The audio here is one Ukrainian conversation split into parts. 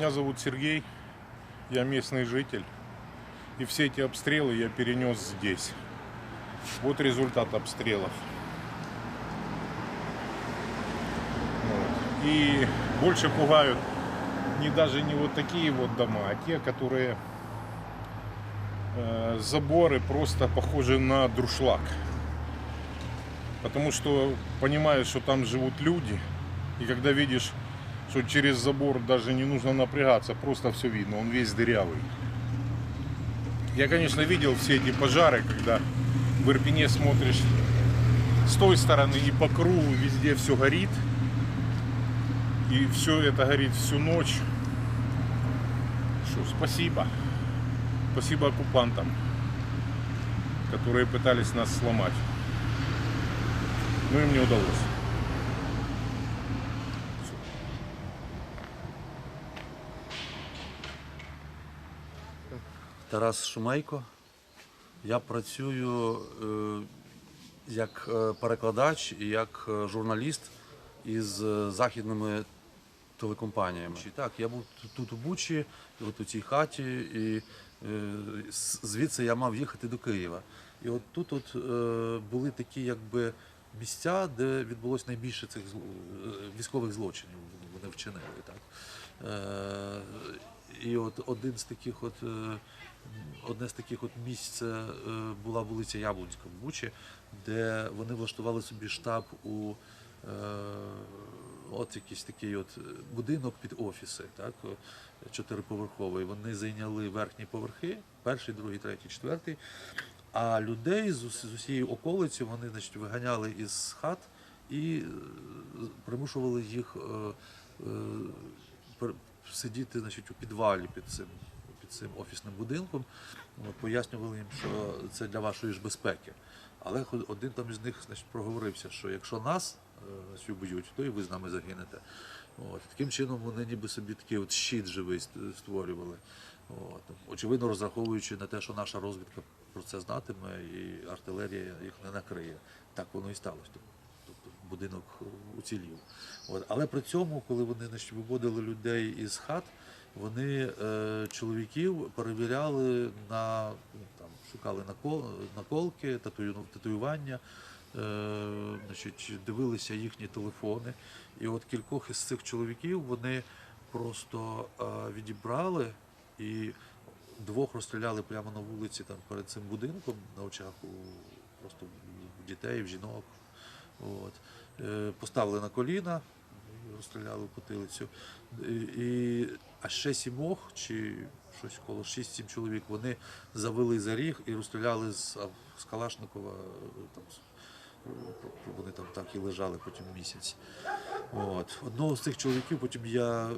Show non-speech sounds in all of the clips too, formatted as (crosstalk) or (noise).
Меня зовут Сергей, я местный житель. И все эти обстрелы я перенес здесь. Вот результат обстрелов. Вот. И больше пугают не даже не вот такие вот дома, а те, которые э, заборы просто похожи на друшлаг. Потому что понимаешь, что там живут люди, и когда видишь, что через забор даже не нужно напрягаться, просто все видно, он весь дырявый. Я, конечно, видел все эти пожары, когда в Ирпене смотришь с той стороны и по кругу везде все горит. И все это горит всю ночь. Что, спасибо. Спасибо оккупантам, которые пытались нас сломать. Но им не удалось. Тарас Шумейко. Я працюю е, як е, перекладач і як е, журналіст із західними телекомпаніями. Так, я був тут- у Бучі, от у цій хаті, і звідси я мав їхати до Києва. І от тут от, були такі якби місця, де відбулось найбільше цих військових злочинів. Вони вчинили. Так. І от один з таких от. Одне з таких от місць е, була вулиця Яблунська в Бучі, де вони влаштували собі штаб у е, от якийсь такий от будинок під офіси, так, чотириповерховий. Вони зайняли верхні поверхи, перший, другий, третій, четвертий. А людей з, з усієї околиці вони значить, виганяли із хат і е, примушували їх е, е, сидіти значить, у підвалі під цим, цим офісним будинком. Пояснювали їм, що це для вашої ж безпеки. Але один там із них значить, проговорився, що якщо нас е, уб'ють, то і ви з нами загинете. От. Таким чином вони ніби собі такий от щит живий створювали. От. Очевидно, розраховуючи на те, що наша розвідка про це знатиме і артилерія їх не накриє. Так воно і сталося. Тобто будинок уцілів. От. Але при цьому, коли вони значить, виводили людей із хат, вони е, чоловіків перевіряли на ну, там, шукали накол, наколки, татую, татуювання, е, значить, дивилися їхні телефони. І от кількох із цих чоловіків вони просто е, відібрали і двох розстріляли прямо на вулиці там перед цим будинком на очах у просто дітей, жінок. От. Поставили на коліна, розстріляли потилицю. І, а ще сімох, чи щось коло 6-7 чоловік, вони завели за ріг і розстріляли з, з Калашникова. Там, е, вони там так і лежали потім місяць. От. Одного з цих чоловіків потім я, е,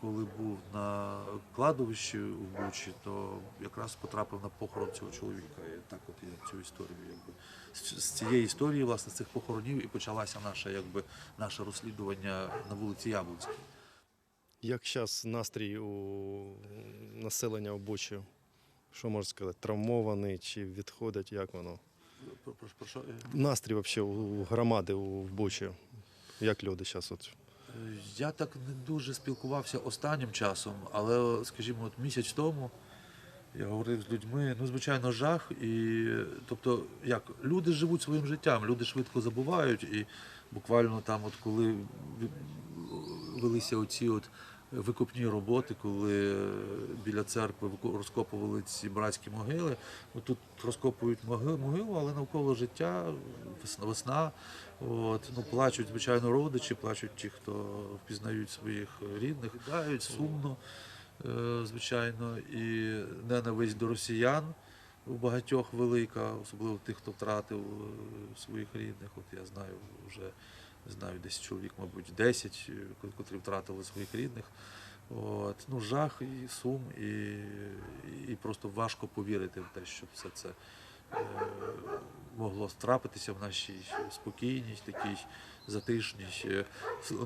коли був на кладовищі у Бучі, то якраз потрапив на похорон цього чоловіка. І так от я цю історію, якби з цієї історії, власне, з цих похоронів і почалося наше, якби, наше розслідування на вулиці Яблунській. Як зараз настрій у населення в Бучі? Що можна сказати? Травмований чи відходить, як воно? Про, про, про що? е? Настрій взагалі у громади у Бучі. Як люди зараз? От? Я так не дуже спілкувався останнім часом, але, скажімо, от місяць тому я говорив з людьми, ну, звичайно, жах. І, тобто, як, люди живуть своїм життям, люди швидко забувають, і буквально там, от коли велися оці от викопні роботи, коли е, біля церкви розкопували ці братські могили. Тут розкопують могилу, але навколо життя, весна, весна. От, ну, плачуть, звичайно, родичі, плачуть ті, хто впізнають своїх рідних, дають сумно, е, звичайно, і ненависть до росіян у багатьох велика, особливо тих, хто втратив е, своїх рідних. От я знаю вже знаю десь чоловік, мабуть, 10, е, котрі втратили своїх рідних. От, ну, жах і сум, і, і просто важко повірити в те, що все це е, могло трапитися в нашій спокійній, такій затишній,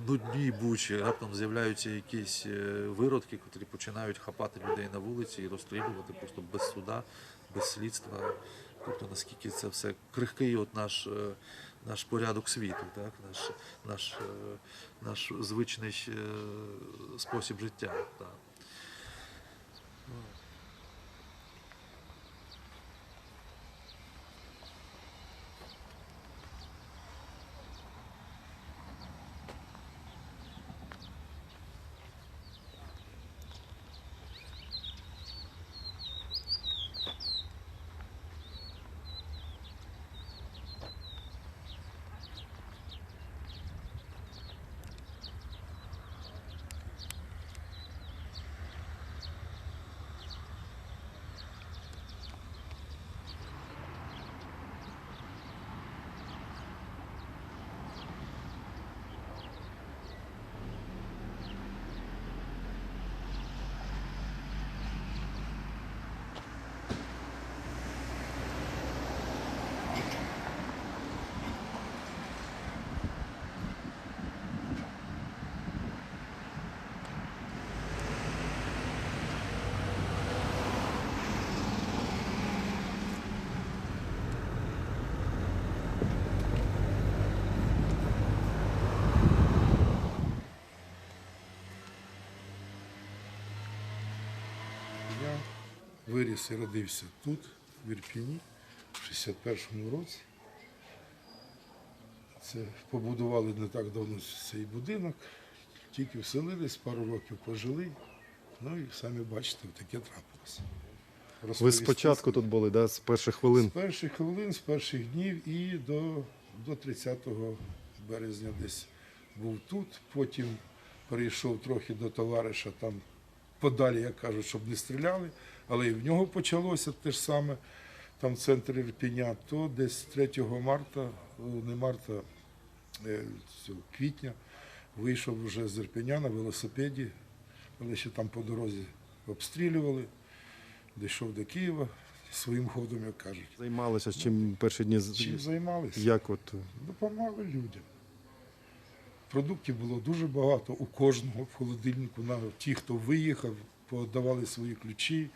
нудній бучі. Раптом з'являються якісь е, виродки, котрі починають хапати людей на вулиці і розстрілювати просто без суда, без слідства. Тобто наскільки це все крихкий от наш е, наш порядок світу, так? наш, наш, е, наш звичний е, спосіб життя. Так. Я виріс і родився тут, в Ірпіні, в 61-му році. Це побудували не так давно цей будинок, тільки вселились, пару років пожили. Ну і самі бачите, таке трапилося. Ви спочатку тут були, да? з перших з хвилин. перших хвилин, з перших днів і до, до 30 березня десь був тут. Потім перейшов трохи до товариша там подалі, як кажуть, щоб не стріляли, але і в нього почалося те ж саме, там центр Ірпіня, то десь 3 марта, не марта, е, квітня, вийшов вже з Ірпеня на велосипеді, але ще там по дорозі обстрілювали, дійшов до Києва своїм ходом, як кажуть. Займалися, чим перші дні Чим займалися? як от Допомагали людям. Продуктів було дуже багато у кожного в холодильнику. На ті, хто виїхав, подавали свої ключі,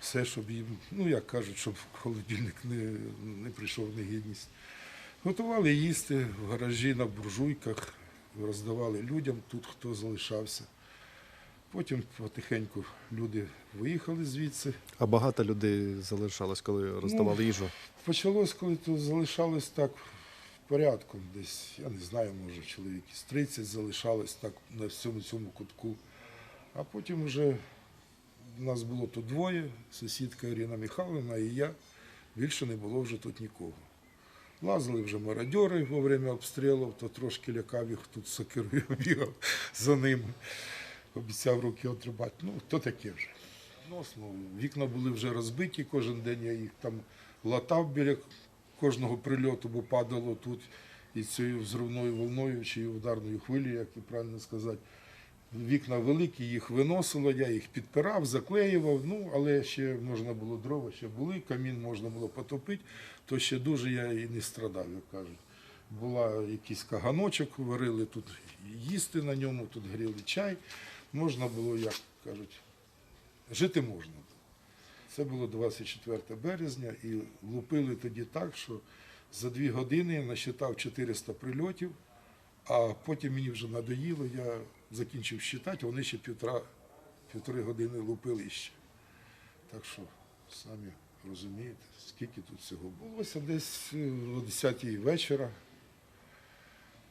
все, щоб їм, ну як кажуть, щоб холодильник не, не прийшов в негідність. Готували їсти в гаражі на буржуйках, роздавали людям тут, хто залишався. Потім потихеньку люди виїхали звідси. а багато людей залишалось, коли роздавали їжу. Почалось, коли тут залишалось так порядком, десь, я не знаю, може, чоловік із 30 залишалось так на всьому цьому кутку. А потім вже нас було тут двоє, сусідка Ірина Михайловна і я. Більше не було вже тут нікого. Лазили вже мародьори во время обстрілів, то трошки лякав їх тут сокирою (laughs) бігав за ними. Обіцяв руки отрубати. Ну, то таке вже. Носно. Вікна були вже розбиті кожен день, я їх там латав біля кожного прильоту, бо падало тут і цією взривною волною чи ударною хвилею, як і правильно сказати. Вікна великі, їх виносило, я їх підпирав, заклеював, ну, але ще можна було дрова, ще були, камін можна було потопити, то ще дуже я і не страдав, як кажуть. Була якийсь каганочок, варили тут їсти на ньому, тут гріли чай. Можна було, як кажуть, жити можна. Це було 24 березня і лупили тоді так, що за дві години я насчитав 400 прильотів, а потім мені вже надоїло, я закінчив считати, вони ще півтора, півтори години лупили ще. Так що самі розумієте, скільки тут всього було. Ось десь е, о 10 вечора.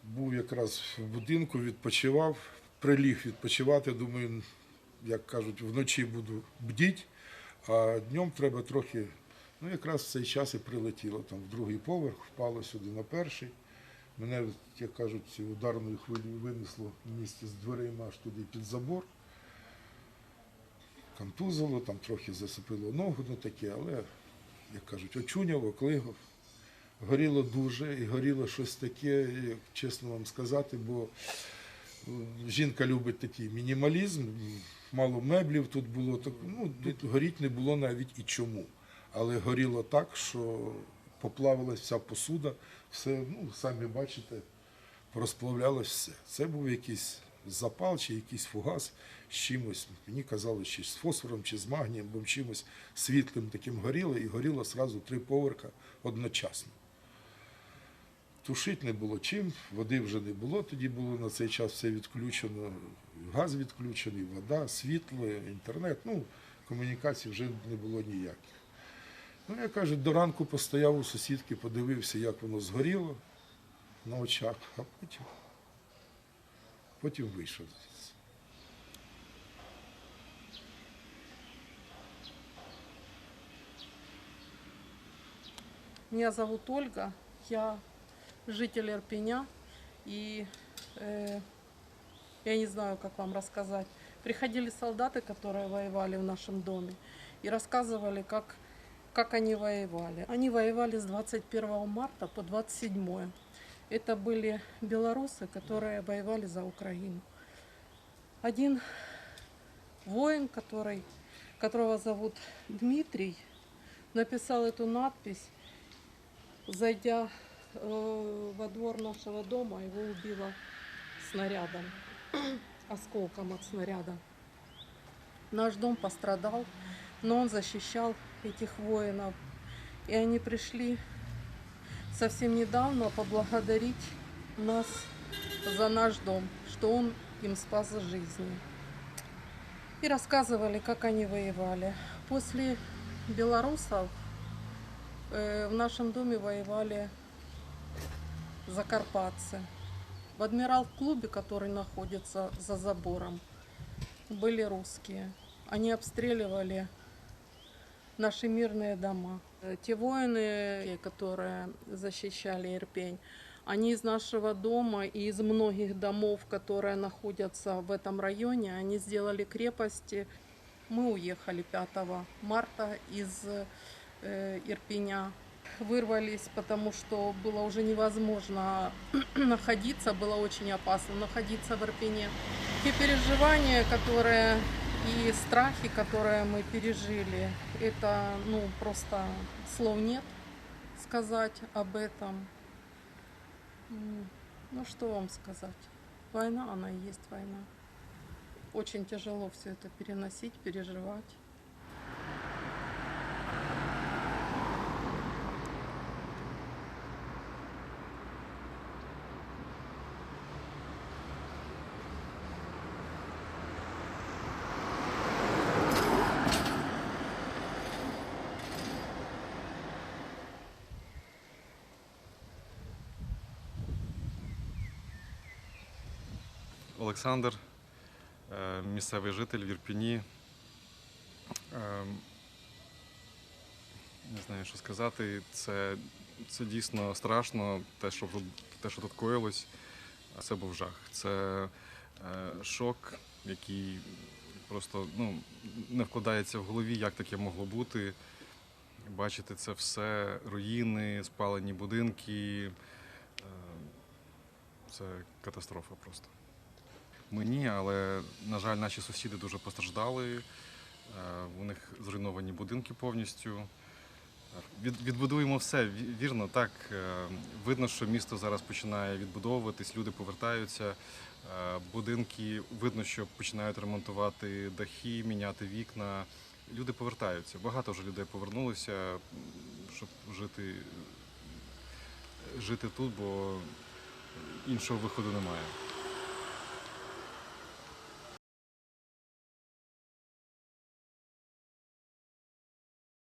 Був якраз в будинку, відпочивав, приліг відпочивати. Думаю, як кажуть, вночі буду бдіть, а днем треба трохи. Ну, якраз в цей час і прилетіло там в другий поверх, впало сюди на перший. Мене, як кажуть, ударною хвилею винесло місце з дверима аж туди під забор. Контузило, там трохи засипило ногу, ну таке, але, як кажуть, очуняв, оклигав. Горіло дуже і горіло щось таке, як чесно вам сказати, бо жінка любить такий мінімалізм, мало меблів тут було, так, ну, тут горіть не було навіть і чому. Але горіло так, що поплавилась вся посуда, все, ну, самі бачите, розплавлялось все. Це був якийсь запал чи якийсь фугас з чимось. Мені казали, чи з фосфором, чи з магнієм, бо чимось світлим таким горіло, і горіло одразу три поверха одночасно. Тушити не було чим, води вже не було, тоді було на цей час все відключено, газ відключений, вода, світло, інтернет. Ну, комунікацій вже не було ніяких. Ну, я кажу, до ранку постояв у сусідки, подивився, як воно згоріло на очах, а потім, потім вийшов. Меня зовут Ольга, я житель Ирпеня, и э, я не знаю, как вам рассказать. Приходили солдаты, которые воевали в нашем доме, и рассказывали, как, как они воевали. Они воевали с 21 марта по 27. Это были белорусы, которые воевали за Украину. Один воин, который, которого зовут Дмитрий, написал эту надпись Зайдя во двор нашего дома, его убило снарядом, (clears throat) осколком от снаряда. Наш дом пострадал, но он защищал этих воинов. И они пришли совсем недавно поблагодарить нас за наш дом, что он им спас жизни. И рассказывали, как они воевали. После белорусов Э, В нашем доме воевали закарпатцы. В Адмирал-клубе, который находится за забором, были русские. Они обстреливали наши мирные дома. Те воины, которые защищали Ирпень, они из нашего дома и из многих домов, которые находятся в этом районе, они сделали крепости. Мы уехали 5 марта из э, Ирпеня. Вырвались, потому что было уже невозможно (clears throat) находиться, было очень опасно находиться в Ирпене. Те переживания, которые и страхи, которые мы пережили, это ну просто слов нет сказать об этом. Ну что вам сказать? Война, она и есть война. Очень тяжело все это переносить, переживать. Олександр, е, місцевий житель в Ірпіні. Е, Не знаю, що сказати. Це, це дійсно страшно, те, що те, що тут коїлось. Це був жах. Це е, шок, який просто ну, не вкладається в голові, як таке могло бути. Бачити це все, руїни, спалені будинки. Це катастрофа просто. Ми ні, але, на жаль, наші сусіди дуже постраждали. Е, У них зруйновані будинки повністю. Відбудуємо все, вірно, так. Е, Видно, що місто зараз починає відбудовуватись, люди повертаються. Е, Будинки видно, що починають ремонтувати дахи, міняти вікна. Люди повертаються. Багато вже людей повернулося, щоб жити, жити тут, бо іншого виходу немає.